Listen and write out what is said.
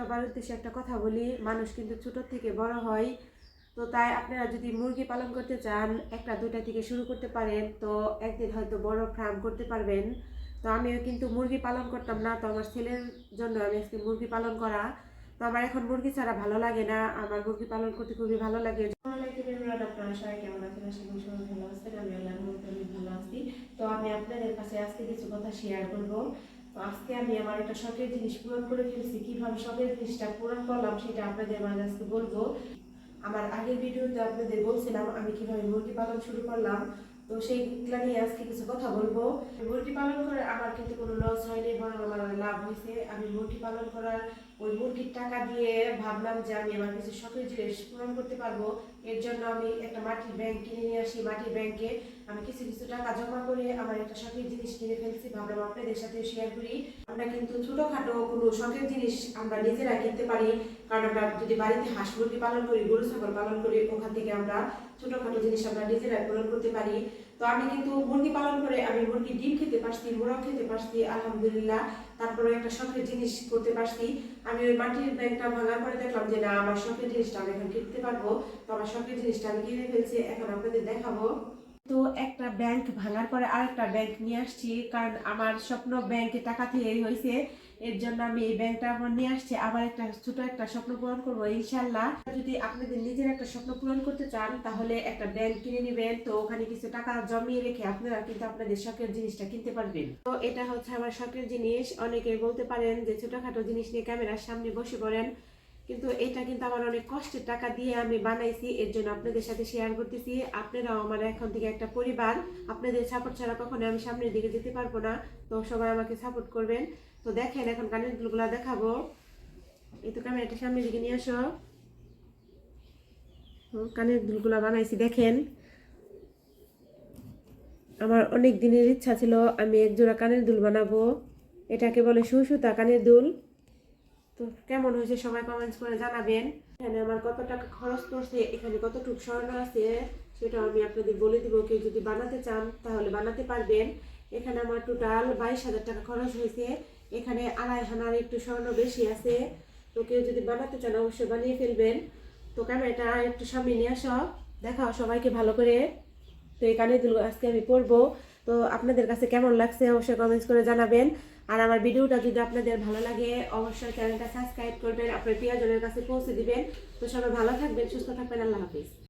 সবার উদ্দেশ্যে একটা কথা বলি, মানুষ কিন্তু ছোট থেকে বড় হয়। তো তাই আপনারা যদি মুরগি পালন করতে চান, একটা, দুইটা থেকে শুরু করতে পারেন, তো একদিন হয়তো বড় ফার্ম করতে পারবেন। তো আমিও কিন্তু মুরগি পালন করতাম না, তো আমার ছেলের জন্য আমি আজকে মুরগি পালন করা। তো আমার এখন মুরগি ছাড়া ভালো লাগে না, আমার মুরগি পালন করতে খুবই ভালো লাগে। কেমন ভালো আমি আল্লাহর অনেক ভালো আছি। তো আমি আপনাদের কাছে আজকে কিছু কথা শেয়ার করব। আজকে আমি আমার একটা শখের জিনিস পূরণ করে ফেলছি, কীভাবে শখের জিনিসটা পূরণ করলাম সেটা আপনাদের মাঝে আজকে বলব। আমার আগের ভিডিওতে আপনাদের বলছিলাম আমি কীভাবে মুরগি পালন শুরু করলাম, তো সেইগুলা নিয়ে আজকে কিছু কথা বলব। মুরগি পালন করে আমার কিন্তু কোনো লস হয়নি বরং আমার হয়েছে, আমি মুরগি পালন করার ওই মুরগির টাকা দিয়ে ভাবলাম যে আমি আমার কিছু শখের জিনিস পূরণ করতে পারব। এর জন্য আমি একটা মাটির ব্যাংক কিনে নিয়ে আসি। মাটির ব্যাংকে আমি কিছু কিছু টাকা জমা করে আমার একটা শখের জিনিস কিনে ফেলছি। ভাবলাম আপনাদের সাথে শেয়ার করি। আমরা কিন্তু ছোটখাটো কোনো শখের জিনিস আমরা নিজেরা কিনতে পারি। কারণ আমরা যদি বাড়িতে হাঁস মুরগি পালন করি, গরু, ছাগল পালন করি, ওখান থেকে আমরা ছোটখাটো জিনিস আমরা নিজেরা পূরণ করতে পারি। তো আমি কিন্তু মুরগি পালন করে আমি মুরগি ডিম খেতে পারছি মোড়াও খেতে পারছি, আলহামদুলিল্লাহ। তারপরে একটা শখের জিনিস করতে পারছি। আমি ওই মাটির ব্যাগটা ভাঙার পরে দেখলাম যে, না, আমার শখের জিনিসটা আমি এখন কিনতে পারব। তো আমার শখের জিনিসটা আমি কিনে ফেলছি, এখন আপনাদের দেখাবো। তো একটা ব্যাংক ভাঙার পরে আর একটা ব্যাংক নিয়ে আসছি, কারণ আমার স্বপ্ন ব্যাংকে টাকা থেকেই হয়েছে এর জন্য আমি এই ব্যাংকটা আমার নিয়ে আসছি। আবার একটা ছোট একটা স্বপ্ন পূরণ করব, ইনশাল্লাহ। যদি আপনাদের নিজের একটা স্বপ্ন পূরণ করতে চান, তাহলে একটা ব্যাংক কিনে নেবেন। তো ওখানে কিছু টাকা জমিয়ে রেখে আপনারা কিন্তু আপনাদের শখের জিনিসটা কিনতে পারবেন। তো এটা হচ্ছে আমার শখের জিনিস। অনেকে বলতে পারেন যে ছোটখাটো জিনিস নিয়ে ক্যামেরার সামনে বসে পড়েন। কিন্তু এটা কিন্তু আমার অনেক কষ্টের টাকা দিয়ে আমি বানাইছি, এর জন্য আপনাদের সাথে শেয়ার করতেছি। আপনারাও আমার এখন থেকে একটা পরিবার, আপনাদের সাপোর্ট ছাড়া কখনো আমি সামনের দিকে যেতে পারব না। তো সবাই আমাকে সাপোর্ট করবেন। তো দেখেন, এখন কানের দুলগুলো দেখাবো। এই তো ক্যামেরাটা সামনের দিকে নিয়ে আসো। কানের দুলগুলো বানাইছি, দেখেন। আমার অনেক দিনের ইচ্ছা ছিল আমি এক জোড়া কানের দুল বানাবো। এটাকে বলে সুসুতা কানের দুল। তো কেমন হয়েছে সবাই কমেন্টস করে জানাবেন। এখানে আমার কত টাকা খরচ করছে এখানে কতটুকু স্বর্ণ আছে সেটা আমি আপনাদের বলে দিব। কেউ যদি বানাতে চান, তাহলে বানাতে পারবেন। এখানে আমার টোটাল বাইশ হাজার টাকা খরচ হয়েছে। এখানে আড়াই হানার একটু স্বর্ণ বেশি আছে। তো কেউ যদি বানাতে চান, অবশ্যই বানিয়ে ফেলবেন। তো ক্যামেরাটা একটু সামনে নিয়ে আসো। দেখাও সবাইকে ভালো করে। তো এই কানের আজকে আমি পরবো তো আপনাদের কাছে কেমন লাগছে অবশ্যই কমেন্টস করে জানাবেন। আর আমার ভিডিওটা যদি আপনাদের ভালো লাগে, অবশ্যই চ্যানেলটা সাবস্ক্রাইব করবেন। আপনার প্রিয়জনের কাছে পৌঁছে দিবেন। তো সবাই ভালো থাকবেন, সুস্থ থাকবেন, আল্লাহ হাফিজ।